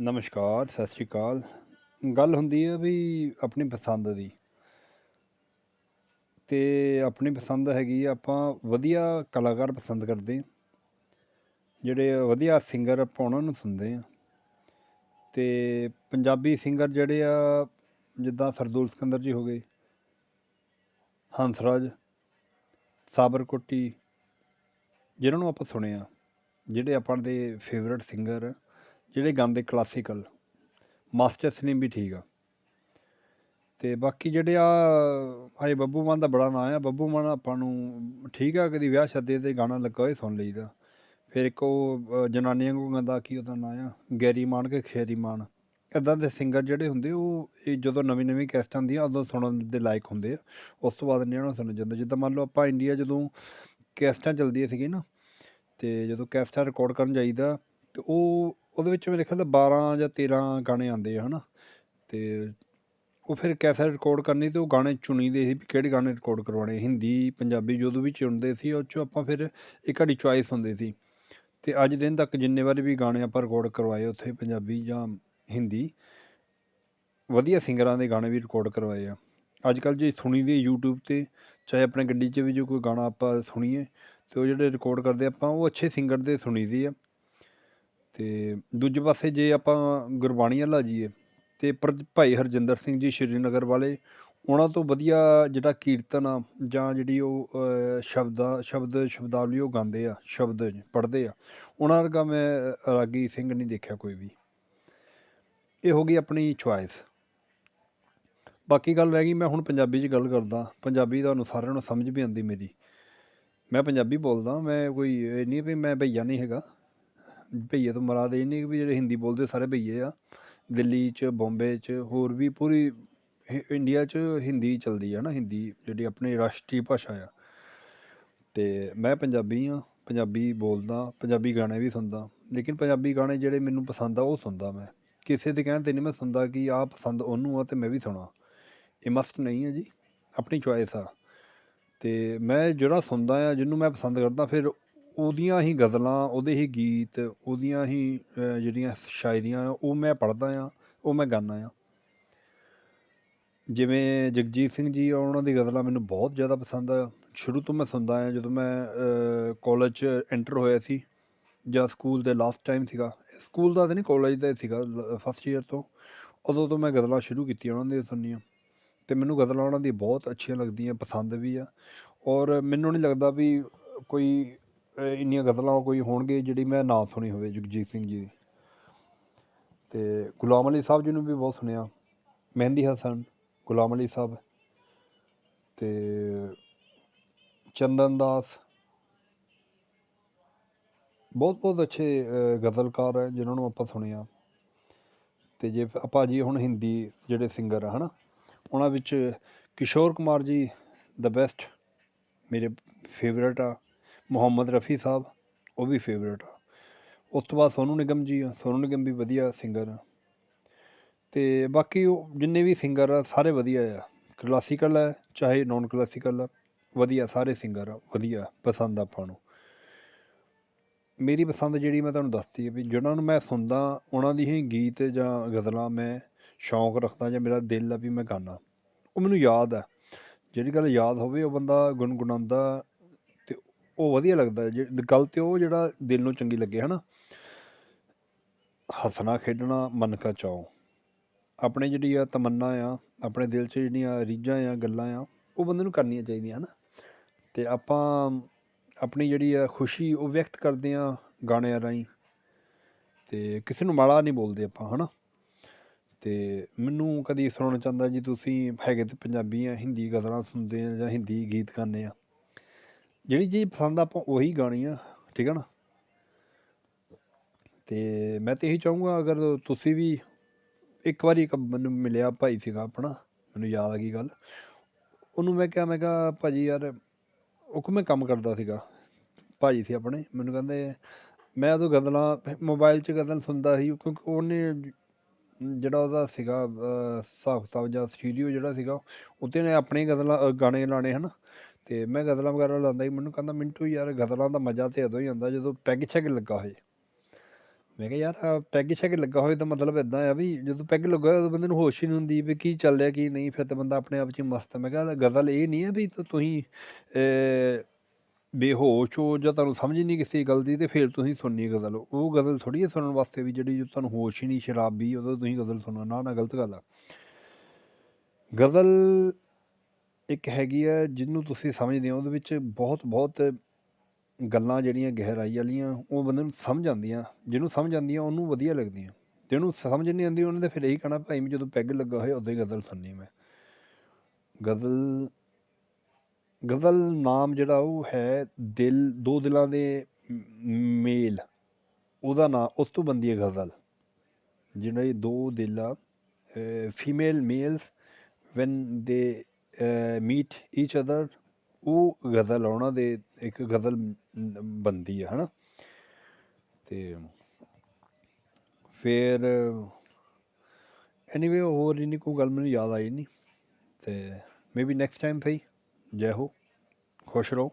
ਨਮਸਕਾਰ ਸਤਿ ਸ਼੍ਰੀ ਅਕਾਲ। ਗੱਲ ਹੁੰਦੀ ਹੈ ਵੀ ਆਪਣੀ ਪਸੰਦ ਦੀ। ਤੇ ਆਪਣੀ ਪਸੰਦ ਹੈਗੀ ਆ, ਆਪਾਂ ਵਧੀਆ ਕਲਾਕਾਰ ਪਸੰਦ ਕਰਦੇ ਜਿਹੜੇ ਵਧੀਆ ਸਿੰਗਰ ਆਪਾਂ ਉਹਨਾਂ ਨੂੰ ਸੁਣਦੇ ਆ। ਤੇ ਪੰਜਾਬੀ ਸਿੰਗਰ ਜਿਹੜੇ ਆ ਜਿੱਦਾਂ ਸਰਦੂਲ ਸਿਕੰਦਰ ਜੀ ਹੋ ਗਏ ਹੰਸਰਾਜ ਸਾਬਰ ਕੋਟੀ ਜਿਨ੍ਹਾਂ ਨੂੰ ਆਪਾਂ ਸੁਣਿਆ ਜਿਹੜੇ ਆਪਾਂ ਦੇ ਫੇਵਰਟ ਸਿੰਗਰ ਜਿਹੜੇ ਗਾਉਂਦੇ ਕਲਾਸੀਕਲ ਮਾਸਟਰ ਸਲੀਮ ਵੀ ਠੀਕ ਆ। ਤੇ ਬਾਕੀ ਜਿਹੜੇ ਆ, ਹਾਏ ਬੱਬੂ ਮਾਨ ਦਾ ਬੜਾ ਨਾਂ ਆ। ਬੱਬੂ ਮਾਨ ਆਪਾਂ ਨੂੰ ਠੀਕ ਆ, ਕਦੀ ਵਿਆਹ ਸ਼ਾਦੀ ਤੇ ਗਾਣਾ ਲੱਗਾ ਹੋਏ ਸੁਣ ਲਈਦਾ। ਫਿਰ ਇੱਕ ਉਹ ਜਨਾਨੀਆਂ ਨੂੰ ਗਾਉਂਦਾ, ਕੀ ਉਹਦਾ ਨਾਂ ਆ? ਗੈਰੀ ਮਾਨ ਕੇ ਖੇਰੀ ਮਾਨ। ਇਦਾਂ ਦੇ ਸਿੰਗਰ ਜਿਹੜੇ ਹੁੰਦੇ, ਉਹ ਇਹ ਜਦੋਂ ਨਵੀਂ ਨਵੀਂ ਕੈਸਟ ਆਉਂਦੀਆਂ, ਉਦੋਂ ਸੁਣਨ ਦੇ ਲਾਇਕ ਹੁੰਦੇ ਆ। ਉਸ ਤੋਂ ਬਾਅਦ ਨਹੀਂ ਉਹਨਾਂ ਸੁਣਨ ਜਾਂਦਾ। ਜਿੱਦਾਂ ਮੰਨ ਲਓ ਆਪਾਂ ਇੰਡੀਆ ਜਦੋਂ ਕੈਸਟਾਂ ਚੱਲਦੀਆਂ ਸੀਗੀਆਂ ਨਾ, ਤੇ ਜਦੋਂ ਕੈਸਟਾਂ ਰਿਕਾਰਡ ਕਰਨ ਜਾਈਦਾ, ਤੇ ਉਹ ਉਹਦੇ ਵਿੱਚ ਮੇਰੇ ਖਿਆਲ ਦਾ 12 ਜਾਂ 13 ਗਾਣੇ ਆਉਂਦੇ ਆ, ਹਨਾ? ਤੇ ਉਹ ਫਿਰ ਕੈਸਟ ਰਿਕਾਰਡ ਕਰਨੀ ਤੇ ਉਹ ਗਾਣੇ ਚੁਣੀਦੇ ਸੀ ਵੀ ਕਿਹੜੇ ਗਾਣੇ ਰਿਕਾਰਡ ਕਰਵਾਉਣੇ, ਹਿੰਦੀ, ਪੰਜਾਬੀ ਜਦੋਂ ਵੀ ਚੁਣਦੇ ਸੀ, ਉਹ 'ਚੋਂ ਆਪਾਂ ਫਿਰ ਇੱਕ ਸਾਡੀ ਚੁਆਇਸ ਹੁੰਦੀ ਸੀ। ਤੇ ਅੱਜ ਦਿਨ ਤੱਕ ਜਿੰਨੇ ਵਾਰੀ ਵੀ ਗਾਣੇ ਆਪਾਂ ਰਿਕਾਰਡ ਕਰਵਾਏ ਉੱਥੇ ਪੰਜਾਬੀ ਜਾਂ ਹਿੰਦੀ, ਵਧੀਆ ਸਿੰਗਰਾਂ ਦੇ ਗਾਣੇ ਵੀ ਰਿਕਾਰਡ ਕਰਵਾਏ ਆ। ਅੱਜ ਕੱਲ ਜੇ ਸੁਣੀ ਦੀ YouTube ਤੇ, ਚਾਹੇ ਆਪਣੇ ਗੱਡੀ 'ਚ ਵੀ ਜੋ ਕੋਈ ਗਾਣਾ ਆਪਾਂ ਸੁਣੀਏ, ਤੇ ਉਹ ਜਿਹੜੇ ਰਿਕਾਰਡ ਕਰਦੇ ਆਪਾਂ, ਉਹ ਅੱਛੇ ਸਿੰਗਰ ਦੇ ਸੁਣੀ ਦੀ ਆ। ਅਤੇ ਦੂਜੇ ਪਾਸੇ ਜੇ ਆਪਾਂ ਗੁਰਬਾਣੀ ਵੱਲ ਆ ਜਾਈਏ ਤੇ ਪਰ ਭਾਈ ਹਰਜਿੰਦਰ ਸਿੰਘ ਜੀ ਸ਼੍ਰੀਨਗਰ ਵਾਲੇ, ਉਹਨਾਂ ਤੋਂ ਵਧੀਆ ਜਿਹੜਾ ਕੀਰਤਨ ਆ, ਜਾਂ ਜਿਹੜੀ ਉਹ ਸ਼ਬਦਾਂ, ਸ਼ਬਦ ਸ਼ਬਦਾਵਲੀ ਉਹ ਗਾਉਂਦੇ ਆ, ਸ਼ਬਦ ਪੜ੍ਹਦੇ ਆ, ਉਹਨਾਂ ਵਰਗਾ ਮੈਂ ਰਾਗੀ ਸਿੰਘ ਨਹੀਂ ਦੇਖਿਆ ਕੋਈ ਵੀ। ਇਹ ਹੋ ਗਈ ਆਪਣੀ ਚੁਆਇਸ ਬਾਕੀ ਗੱਲ ਰਹਿ ਗਈ, ਮੈਂ ਹੁਣ ਪੰਜਾਬੀ 'ਚ ਗੱਲ ਕਰਦਾ, ਪੰਜਾਬੀ ਤੁਹਾਨੂੰ ਸਾਰਿਆਂ ਨੂੰ ਸਮਝ ਵੀ ਆਉਂਦੀ ਮੇਰੀ। ਮੈਂ ਪੰਜਾਬੀ ਬੋਲਦਾ, ਮੈਂ ਕੋਈ ਇਹ ਨਹੀਂ ਵੀ ਮੈਂ ਭਈਆ ਨਹੀਂ ਹੈਗਾ। ਭਈਏ ਤੋਂ ਮੁਰਾਦ ਇਹ ਨਹੀਂ ਵੀ ਜਿਹੜੇ ਹਿੰਦੀ ਬੋਲਦੇ ਸਾਰੇ ਭਈਏ ਆ। ਦਿੱਲੀ 'ਚ, ਬੰਬੇ 'ਚ, ਹੋਰ ਵੀ ਪੂਰੀ ਇੰਡੀਆ 'ਚ ਹਿੰਦੀ ਚੱਲਦੀ ਆ ਨਾ, ਹਿੰਦੀ ਜਿਹੜੀ ਆਪਣੀ ਰਾਸ਼ਟਰੀ ਭਾਸ਼ਾ ਆ। ਤੇ ਮੈਂ ਪੰਜਾਬੀ ਆ, ਪੰਜਾਬੀ ਬੋਲਦਾ, ਪੰਜਾਬੀ ਗਾਣੇ ਵੀ ਸੁਣਦਾ। ਲੇਕਿਨ ਪੰਜਾਬੀ ਗਾਣੇ ਜਿਹੜੇ ਮੈਨੂੰ ਪਸੰਦ ਆ, ਉਹ ਸੁਣਦਾ ਮੈਂ। ਕਿਸੇ ਦੇ ਕਹਿਣ ਤੇ ਨਹੀਂ ਮੈਂ ਸੁਣਦਾ ਕਿ ਆਹ ਪਸੰਦ ਉਹਨੂੰ ਆ ਤੇ ਮੈਂ ਵੀ ਸੁਣਾ। ਇਹ ਮਸਟ ਨਹੀਂ ਹੈ ਜੀ, ਆਪਣੀ ਚੁਆਇਸ ਆ। ਤੇ ਮੈਂ ਜਿਹੜਾ ਸੁਣਦਾ ਆ, ਜਿਹਨੂੰ ਮੈਂ ਪਸੰਦ ਕਰਦਾ, ਫਿਰ ਉਹਦੀਆਂ ਹੀ ਗਜ਼ਲਾਂ ਉਹਦੇ ਹੀ ਗੀਤ ਉਹਦੀਆਂ ਹੀ ਜਿਹੜੀਆਂ ਸ਼ਾਇਰੀਆਂ ਆ, ਉਹ ਮੈਂ ਪੜ੍ਹਦਾ ਆ ਉਹ ਮੈਂ ਗਾਉਂਦਾ ਆ। ਜਿਵੇਂ ਜਗਜੀਤ ਸਿੰਘ ਜੀ ਉਹਨਾਂ ਦੀ ਗਜ਼ਲਾਂ ਮੈਨੂੰ ਬਹੁਤ ਜ਼ਿਆਦਾ ਪਸੰਦ ਆ। ਸ਼ੁਰੂ ਤੋਂ ਮੈਂ ਸੁਣਦਾ ਆ ਜਦੋਂ ਮੈਂ ਕਾਲਜ 'ਚ ਐਂਟਰ ਹੋਇਆ ਸੀ ਜਾਂ ਸਕੂਲ ਦੇ ਲਾਸਟ ਟਾਈਮ ਸੀਗਾ। ਸਕੂਲ ਦਾ ਤਾਂ ਨਹੀਂ ਕਾਲਜ ਦਾ ਹੀ ਸੀਗਾ ਫਸਟ ਈਅਰ ਤੋਂ। ਉਦੋਂ ਤੋਂ ਮੈਂ ਗਜ਼ਲਾਂ ਸ਼ੁਰੂ ਕੀਤੀਆਂ ਉਹਨਾਂ ਦੀਆਂ ਸੁਣਨੀਆਂ। ਤੇ ਮੈਨੂੰ ਗਜ਼ਲਾਂ ਉਹਨਾਂ ਦੀ ਬਹੁਤ ਅੱਛੀਆਂ ਲੱਗਦੀਆਂ ਪਸੰਦ ਵੀ ਆ। ਔਰ ਮੈਨੂੰ ਨਹੀਂ ਲੱਗਦਾ ਵੀ ਕੋਈ ਇੰਨੀਆਂ ਗਜ਼ਲਾਂ ਕੋਈ ਹੋਣਗੇ ਜਿਹੜੀ ਮੈਂ ਨਾ ਸੁਣੀ ਹੋਵੇ, ਜਗਜੀਤ ਸਿੰਘ ਜੀ ਦੀ। ਤੇ ਗੁਲਾਮ ਅਲੀ ਸਾਹਿਬ ਜੀ ਨੂੰ ਵੀ ਬਹੁਤ ਸੁਣਿਆ। ਮਹਿੰਦੀ ਹਸਨ, ਗੁਲਾਮ ਅਲੀ ਸਾਹਿਬ ਤੇ ਚੰਦਨ ਦਾਸ। ਬਹੁਤ ਬਹੁਤ ਅੱਛੇ ਗਜ਼ਲਕਾਰ ਹੈ, ਜਿਨ੍ਹਾਂ ਨੂੰ ਆਪਾਂ ਸੁਣਿਆ। ਤੇ ਜੇ ਆਪਾਂ ਜੀ ਹੁਣ ਹਿੰਦੀ ਜਿਹੜੇ ਸਿੰਗਰ ਆ, ਹਨਾ, ਉਹਨਾਂ ਵਿੱਚ ਕਿਸ਼ੋਰ ਕੁਮਾਰ ਜੀ ਦਾ ਬੈਸਟ ਮੇਰੇ ਫੇਵਰੇਟ ਆ। ਮੁਹੰਮਦ ਰਫੀ ਸਾਹਿਬ, ਉਹ ਵੀ ਫੇਵਰੇਟ ਆ। ਉਸ ਤੋਂ ਬਾਅਦ ਸੋਨੂ ਨਿਗਮ ਜੀ ਆ। ਸੋਨੂ ਨਿਗਮ ਵੀ ਵਧੀਆ ਸਿੰਗਰ ਆ। ਤੇ ਬਾਕੀ ਉਹ ਜਿੰਨੇ ਵੀ ਸਿੰਗਰ ਆ, ਸਾਰੇ ਵਧੀਆ ਆ। ਕਲਾਸੀਕਲ ਹੈ ਚਾਹੇ ਨਾਨ ਕਲਾਸੀਕਲ ਆ, ਵਧੀਆ, ਸਾਰੇ ਸਿੰਗਰ ਆ, ਵਧੀਆ, ਪਸੰਦ ਆਪਾਂ ਨੂੰ। ਮੇਰੀ ਪਸੰਦ ਜਿਹੜੀ ਮੈਂ ਤੁਹਾਨੂੰ ਦੱਸਤੀ ਹੈ ਵੀ ਜਿਹਨਾਂ ਨੂੰ ਮੈਂ ਸੁਣਦਾ, ਉਹਨਾਂ ਦੀ ਹੀ ਗੀਤ ਜਾਂ ਗਜ਼ਲਾਂ ਮੈਂ ਸ਼ੌਂਕ ਰੱਖਦਾ ਜਾਂ ਮੇਰਾ ਦਿਲ ਆ ਵੀ ਮੈਂ ਗਾਣਾ ਉਹ ਮੈਨੂੰ ਯਾਦ ਆ। ਜਿਹੜੀ ਗੱਲ ਯਾਦ ਹੋਵੇ, ਉਹ ਬੰਦਾ ਗੁੰਗੁਣਾਉਂਦਾ ਉਹ ਵਧੀਆ ਲੱਗਦਾ ਜੇ ਗੱਲ ਤੇ ਉਹ ਜਿਹੜਾ ਦਿਲ ਨੂੰ ਚੰਗੀ ਲੱਗੇ, ਹਨਾ? ਹੱਸਣਾ, ਖੇਡਣਾ, ਮਨ ਕਾ ਚਾਓ। ਆਪਣੇ ਜਿਹੜੀ ਆ ਤਮੰਨਾ ਆ, ਆਪਣੇ ਦਿਲ 'ਚ ਜਿਹੜੀਆਂ ਰੀਝਾਂ ਆ, ਗੱਲਾਂ ਆ, ਉਹ ਬੰਦੇ ਨੂੰ ਕਰਨੀਆਂ ਚਾਹੀਦੀਆਂ, ਹਨਾ? ਤੇ ਆਪਾਂ ਆਪਣੀ ਜਿਹੜੀ ਆ ਖੁਸ਼ੀ, ਉਹ ਵਿਅਕਤ ਕਰਦੇ ਆ ਗਾਣਿਆਂ ਰਾਹੀਂ। ਤੇ ਕਿਸੇ ਨੂੰ ਮਾੜਾ ਨਹੀਂ ਬੋਲਦੇ ਆਪਾਂ, ਹਨਾ? ਤੇ ਮੈਨੂੰ ਕਦੀ ਸੁਣਨ ਚਾਹੁੰਦਾ ਜੀ ਤੁਸੀਂ ਹੈਗੇ ਤੇ ਪੰਜਾਬੀ ਆ, ਹਿੰਦੀ ਗਜ਼ਲਾਂ ਸੁਣਦੇ ਆ ਜਾਂ ਹਿੰਦੀ ਗੀਤ ਗਾਉਂਦੇ ਆ? ਜਿਹੜੀ ਚੀਜ਼ ਪਸੰਦ ਆਪਾਂ ਉਹੀ ਗਾਣੀ ਆ, ਠੀਕ ਹੈ ਨਾ? ਤੇ ਮੈਂ ਤੇ ਇਹੀ ਚਾਹੂੰਗਾ, ਅਗਰ ਤੁਸੀਂ ਵੀ ਇੱਕ ਵਾਰੀ ਇੱਕ ਮੈਨੂੰ ਮਿਲਿਆ ਭਾਈ ਸੀਗਾ ਆਪਣਾ, ਮੈਨੂੰ ਯਾਦ ਆ ਗਈ ਗੱਲ। ਉਹਨੂੰ ਮੈਂ ਕਿਹਾ ਮੈਂ ਕਿਹਾ, ਭਾਜੀ ਯਾਰ, ਉਹ ਕੋ ਮੈਂ ਕੰਮ ਕਰਦਾ ਸੀਗਾ? ਭਾਜੀ ਸੀ ਆਪਣੇ, ਮੈਨੂੰ ਕਹਿੰਦੇ, ਮੈਂ ਉਦੋਂ ਗਜ਼ਲਾਂ ਮੋਬਾਈਲ 'ਚ ਗਜ਼ਲ ਸੁਣਦਾ ਸੀ, ਕਿਉਂਕਿ ਉਹਨੇ ਜਿਹੜਾ ਉਹਦਾ ਸੀਗਾ ਹਿਸਾਬ ਕਿਤਾਬ ਜਾਂ ਸਟੂਡੀਓ ਜਿਹੜਾ ਸੀਗਾ ਉੱਤੇ ਨੇ ਆਪਣੇ ਗਜ਼ਲਾਂ ਗਾਣੇ ਲਾਣੇ ਹਨ? ਤੇ ਮੈਂ ਗਜ਼ਲਾਂ ਵਗੈਰਾ ਲਾਉਂਦਾ ਸੀ, ਮੈਨੂੰ ਕਹਿੰਦਾ, ਮਿੰਟੂ ਯਾਰ ਗਜ਼ਲਾਂ ਦਾ ਮਜ਼ਾ ਤੇ ਉਦੋਂ ਹੀ ਆਉਂਦਾ ਜਦੋਂ ਪੈਗ ਛੈਗ ਲੱਗਾ ਹੋਏ। ਮੈਂ ਕਿਹਾ, ਯਾਰ, ਆਹ ਪੈਗ ਸ਼ੈਗ ਲੱਗਾ ਹੋਏ ਤਾਂ ਮਤਲਬ ਇਦਾਂ ਆ ਵੀ ਜਦੋਂ ਪੈਗ ਲੱਗਾ ਹੋਇਆ ਉਦੋਂ ਬੰਦੇ ਨੂੰ ਹੋਸ਼ ਹੀ ਨਹੀਂ ਹੁੰਦੀ ਵੀ ਕੀ ਚੱਲ ਰਿਹਾ, ਕੀ ਨਹੀਂ, ਫਿਰ ਤਾਂ ਬੰਦਾ ਆਪਣੇ ਆਪ 'ਚ ਮਸਤ ਆ। ਮੈਂ ਕਿਹਾ ਗਜ਼ਲ ਇਹ ਨਹੀਂ ਹੈ ਵੀ ਤੁਸੀਂ ਬੇਹੋਸ਼ ਹੋ ਜਾਂ ਤੁਹਾਨੂੰ ਸਮਝ ਨਹੀਂ ਕਿਸੇ ਗੱਲ ਦੀ ਤੇ ਫਿਰ ਤੁਸੀਂ ਸੁਣਨੀ ਗਜ਼ਲ। ਉਹ ਗਜ਼ਲ ਥੋੜੀ ਹੈ ਸੁਣਨ ਵਾਸਤੇ ਵੀ ਜਿਹੜੀ ਤੁਹਾਨੂੰ ਹੋਸ਼ ਹੀ ਨਹੀਂ, ਸ਼ਰਾਬੀ ਉਦੋਂ ਤੁਸੀਂ ਗਜ਼ਲ ਸੁਣੋ। ਨਾ ਨਾ, ਗਲਤ ਗੱਲ ਆ। ਗਜ਼ਲ ਇੱਕ ਹੈਗੀ ਆ ਜਿਹਨੂੰ ਤੁਸੀਂ ਸਮਝਦੇ ਹੋ, ਉਹਦੇ ਵਿੱਚ ਬਹੁਤ ਬਹੁਤ ਗੱਲਾਂ ਜਿਹੜੀਆਂ ਗਹਿਰਾਈ ਵਾਲੀਆਂ, ਉਹ ਬੰਦੇ ਨੂੰ ਸਮਝ ਆਉਂਦੀਆਂ, ਜਿਹਨੂੰ ਸਮਝ ਆਉਂਦੀਆਂ, ਉਹਨੂੰ ਵਧੀਆ ਲੱਗਦੀਆਂ। ਜਿਹਨੂੰ ਸਮਝ ਨਹੀਂ ਆਉਂਦੀ, ਉਹਨਾਂ ਤਾਂ ਫਿਰ ਇਹੀ ਕਹਿਣਾ, ਭਾਈ ਮੈਂ ਜਦੋਂ ਪੈਗ ਲੱਗਾ ਹੋਇਆ, ਉਦੋਂ ਹੀ ਗਜ਼ਲ ਸੁਣਨੀ ਮੈਂ। ਗਜ਼ਲ ਗਜ਼ਲ ਨਾਮ ਜਿਹੜਾ ਉਹ ਹੈ, ਦਿਲ, ਦੋ ਦਿਲਾਂ ਦੇ ਮੇਲ। ਉਹਦਾ ਨਾਮ ਉਸ ਤੋਂ ਬੰਦੀ ਹੈ ਗਜ਼ਲ। ਜਿਹੜੇ ਦੋ ਦਿਲ ਆ female males when they meet each other ਉਹ ਗਜ਼ਲ ਆ ਉਹਨਾਂ ਦੇ, ਇੱਕ ਗਜ਼ਲ ਬੰਦੀ ਹੈ ਹਨਾ? ਤੇ ਫਿਰ ਐਨੀਵੇ ਹੋਰ ਨਹੀਂ ਕੋਈ ਗੱਲ ਮੈਨੂੰ ਯਾਦ ਆਈ ਨਹੀਂ ਤੇ ਮੇਬੀ ਨੈਕਸਟ ਟਾਈਮ ਸਹੀ, ਜੈ ਹੋ, ਖੁਸ਼ ਰਹੋ।